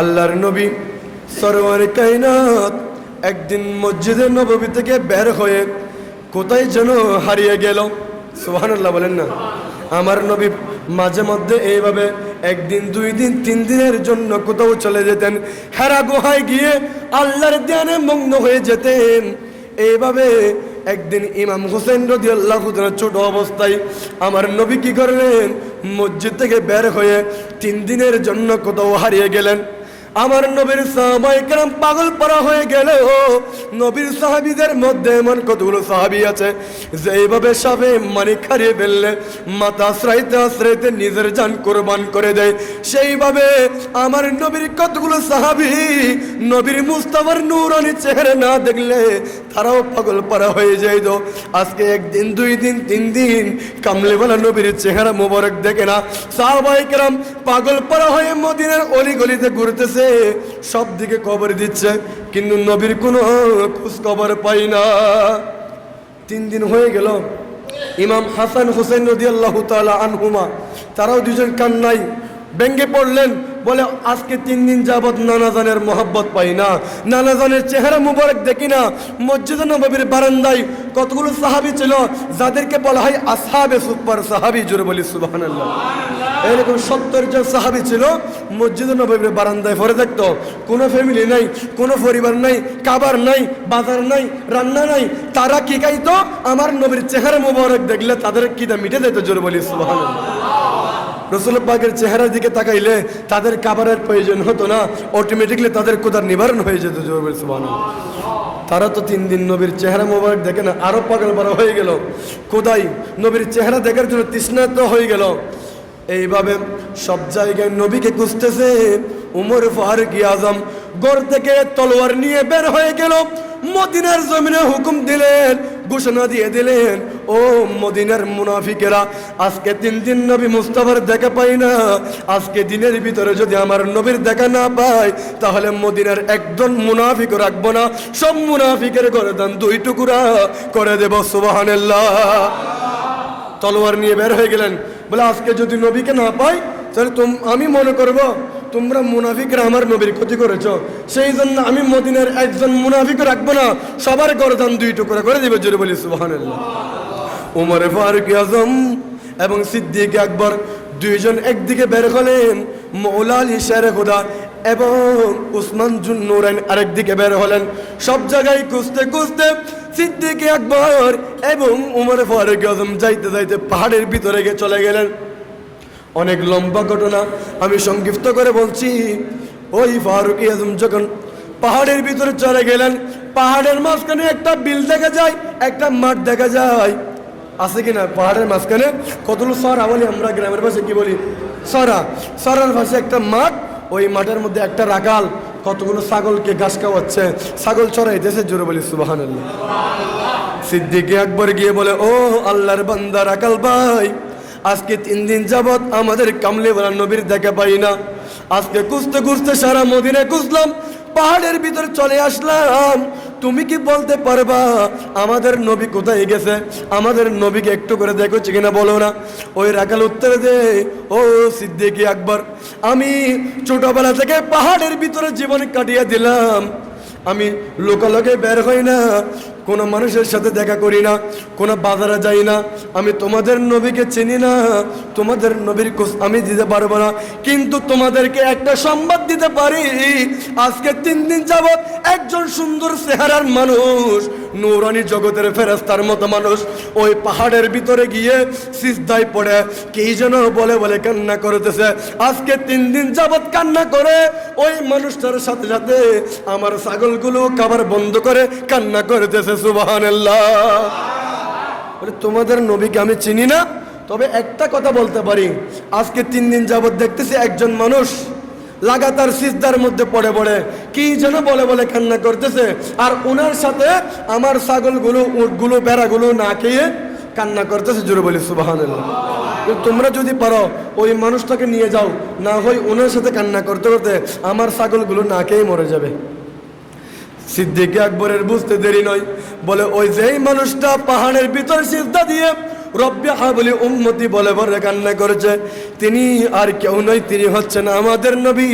আল্লাহর নবী সরোয়ার কাইনাত একদিন মসজিদের নববী থেকে বের হয়ে কোথায় যেন হারিয়ে গেল। সুবহানাল্লাহ বলেন না। আমার নবী মাঝে মধ্যে এইভাবে একদিন, দুই দিন, তিন দিনের জন্য কোথাও চলে যেতেন। হেরা গুহায় গিয়ে আল্লাহর ধ্যানে মগ্ন হয়ে যেতেন। এইভাবে একদিন ইমাম হোসেন রদি আল্লাহ ছোট অবস্থায় আমার নবী কি করলেন? মসজিদ থেকে বের হয়ে তিন দিনের জন্য কোথাও হারিয়ে গেলেন। আমার নবীর সাহাবাই কেরাম পাগল পরা হয়ে গেল। নবীর সাহাবিদের মধ্যে এমন কতগুলো সাহাবি আছে, যে এইভাবে সাবে মানিক হারিয়ে ফেললে মাথা আশ্রাইতে আশ্রাইতে নিজের যান কোরবান করে দেয়। সেইভাবে আমার নবীর কতগুলো সাহাবি, নবীর মুস্তাফার নূরানি চেহারা না দেখলে তারাও পাগল পড়া হয়ে যাইত আজকে একদিন, দুই দিন, তিন দিন কামলেওয়ালা নবীর চেহারা মোবারক দেখে না। সাহাবাই কেরাম পাগল পড়া হয়ে মদিনার অলি গলিতে ঘুরতেছে। সব দিকে কবর দিচ্ছে, কিন্তু নবীর কোনো খোঁজ খবর পাই না। তিন দিন হয়ে গেল, ইমাম হাসান হোসেন নদী আল্লাহ তালা আনহুমা, তারাও দুজন কান্নাই ব্যঙ্গে পড়লেন। বলে, আজকে তিন দিন যাবৎ নানাজানের মোহাব্বত পাই না। নানাজানের চেহারা মুবারক দেখি না। মসজিদ নবীর বারান্দায় কতগুলো সাহাবি ছিল, যাদেরকে বলা হয় আসহাবে সুপার সাহাবি, জোরে বলি সুবাহান এরকম সত্তর জন সাহাবি ছিল, মসজিদ নবীর বারান্দায় ভরে থাকতো। কোনো ফ্যামিলি নাই, কোনো পরিবার নাই কাবার নাই, বাজার নাই, রান্না নাই। তারা কি খাইতো? আমার নবীর চেহারা মুবারক দেখলে তাদের কিটা মিটে যেত, জোরে বলি সুবাহান রসুল পাকের চেহারার দিকে তাকাইলে তাদের কাবারের প্রয়োজন হতো না। অটোমেটিকলি তাদের কোথার নিবারণ হয়ে যেত জোর বলি তারা তো তিন দিন নবীর চেহারা মোবারক দেখে না, আরও পাগল বাড়া হয়ে গেল। কোদাই নবীর চেহারা দেখার জন্য তৃষ্ণার্ত হয়ে গেল। এইভাবে সব জায়গায় নবীকে খুঁজতেছে উমর ফারুক আজম। গড় থেকে তলোয়ার নিয়ে বের হয়ে গেল। মদিনার জমিনে হুকুম দিলেন ঘোষণা দিয়ে দিলেন, ও মদিনার মুনাফিকেরা, আজকে তিন দিন নবী মুস্তাফার দেখা পাই না। আজকে দিনের ভিতরে যদি আমার নবীর দেখা না পাই, তাহলে মদিনার একজন মুনাফিক রাখব না। সব মুনাফিকের করে দেন দুই টুকুরা করে দেব সুবাহান্লাহ তলোয়ার নিয়ে বের হয়ে গেলেন। বলে, আজকে যদি নবীকে না পাই তাহলে তুম, আমি মনে করব তোমরা মুনাফিকরা আমার নবীর ক্ষতি করেছ। সেই জন্য আমি মদিনার একজন মুনাফিক রাখব না, সবার গরদান দুই টুকরা করে দিবে, জোরে বলি, সুবহানাল্লাহ। উমরে ফারুক আজম এবং সিদ্দিক আকবর দুইজন একদিকে বের হলেন মৌলা আলী শেরে খুদা এবং উসমান জুন নুরাইন আরেকদিকে বের হলেন। সব জায়গায় খুঁজতে খুঁজতে সিদ্দিক আকবর এবং উমর ফারুক আজম যাইতে যাইতে পাহাড়ের ভিতরে গিয়ে চলে গেলেন। অনেক লম্বা ঘটনা। আমি সংক্ষিপ্ত করে বলছি, ওই ফারুক আজম যখন পাহাড়ের ভিতরে চলে গেলেন, পাহাড়ের মাঝখানে একটা বিল দেখা যায়, একটা মাঠ দেখা যায়। আছে কি না পাহাড়ের মাঝখানে? কতগুলো সরা বলি আমরা গ্রামের ভাষায় কি বলি? সরা। সরার ভাষায় একটা মাঠ, ওই মাঠের মধ্যে একটা রাখাল কতগুলো ছাগলকে ঘাস খাওয়াচ্ছে। ছাগল চড়াইতেছে জোরে বলি সুবাহান সিদ্দিকে একবার গিয়ে বলে, ও আল্লাহর বান্দা রাখাল ভাই আজকে তিন দিন যাবৎ আমাদের কামলিওয়ালা নবীর দেখা পাই না। আজকে খুঁজতে খুঁজতে সারা মদিনে খুঁজলাম, পাহাড়ের ভিতরে চলে আসলাম। তুমি কি বলতে পারবা, আমাদের নবী কোথায় গেছে? আমাদের নবীকে একটু করে দেখো কিনা বলো না? ওই রাখাল উত্তর দে, ও সিদ্দিকি আকবর, আমি ছোটবেলা থেকে পাহাড়ের ভিতরে জীবন কাটিয়ে দিলাম। আমি লোকালোকে বের হই না কোনো মানুষের সাথে দেখা করি না, কোনো বাজারে যাই না। আমি তোমাদের নবীকে চিনি না, তোমাদের নবীর কোষ আমি দিতে পারব না। কিন্তু তোমাদেরকে একটা সংবাদ দিতে পারি, আজকে তিন দিন যাবৎ একজন সুন্দর চেহারার মানুষ নৌরানি জগতের ফেরাস্তার মতো মানুষ ওই পাহাড়ের ভিতরে গিয়ে সিজদায় পড়ে। কি যেন বলে বলে কান্না করতেছে। আজকে তিন দিন যাবৎ কান্না করে। ওই মানুষটার সাথে সাথে আমার ছাগলগুলো খাবার বন্ধ করে কান্না করতেছে সুবাহান বলে, তোমাদের নবীকে আমি চিনি না, তবে একটা কথা বলতে পারি। আজকে তিন দিন যাবৎ দেখতেছি একজন মানুষ লাগাতার সিজদার মধ্যে পড়ে পড়ে। কি যেন বলে বলে কান্না করতেছে। আর ওনার সাথে আমার ছাগলগুলো, উটগুলো, বেড়াগুলো না খেয়ে কান্না করতেছে, জোরে বলি সুবাহান তোমরা যদি পারো, ওই মানুষটাকে নিয়ে যাও। না হয় ওনার সাথে কান্না করতে করতে আমার ছাগলগুলো না খেয়ে মরে যাবে। সিদ্দিক আকবরের বুঝতে দেরি নয়। বলে, ওই যেই মানুষটা পাহাড়ের ভিতর সিদ্ধা দিয়ে রব্বি হাবলি উম্মতি বলে বলে কান্না করেছে। তিনি আর কেউ নয়, তিনি হচ্ছেন আমাদের নবী,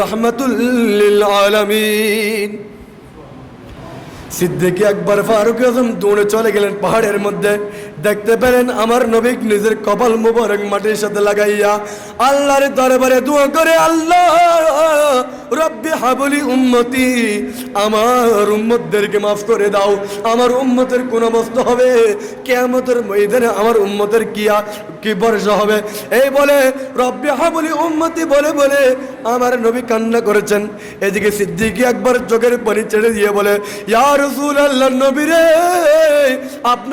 রহমতুল্লিল আলমিন। সিদ্দিকি একবার ফারুক আজম দৌড়ে চলে গেলেন পাহাড়ের মধ্যে। দেখতে পেলেন আমার নবী নিজের কপাল মুবারক মাটির সাথে লাগাইয়া আল্লাহর দরবারে দোয়া করে, আল্লাহ, রব্বি হাবলি উম্মতি, আমার উম্মতদেরকে মাফ করে দাও, আমার উম্মতের কোন অবস্থা হবে, কেয়ামতের ময়দানে আমার উম্মতের কিয়া কি বর্ষা হবে? এই বলে, রব্বি হাবলি উম্মতি, বলে বলে আমার নবী কান্না করেছেন। এদিকে সিদ্দিকি একবার চোখের পানি ছেড়ে দিয়ে বলে, ইয়া রসুল আল্লাহ নবী রে, আপনার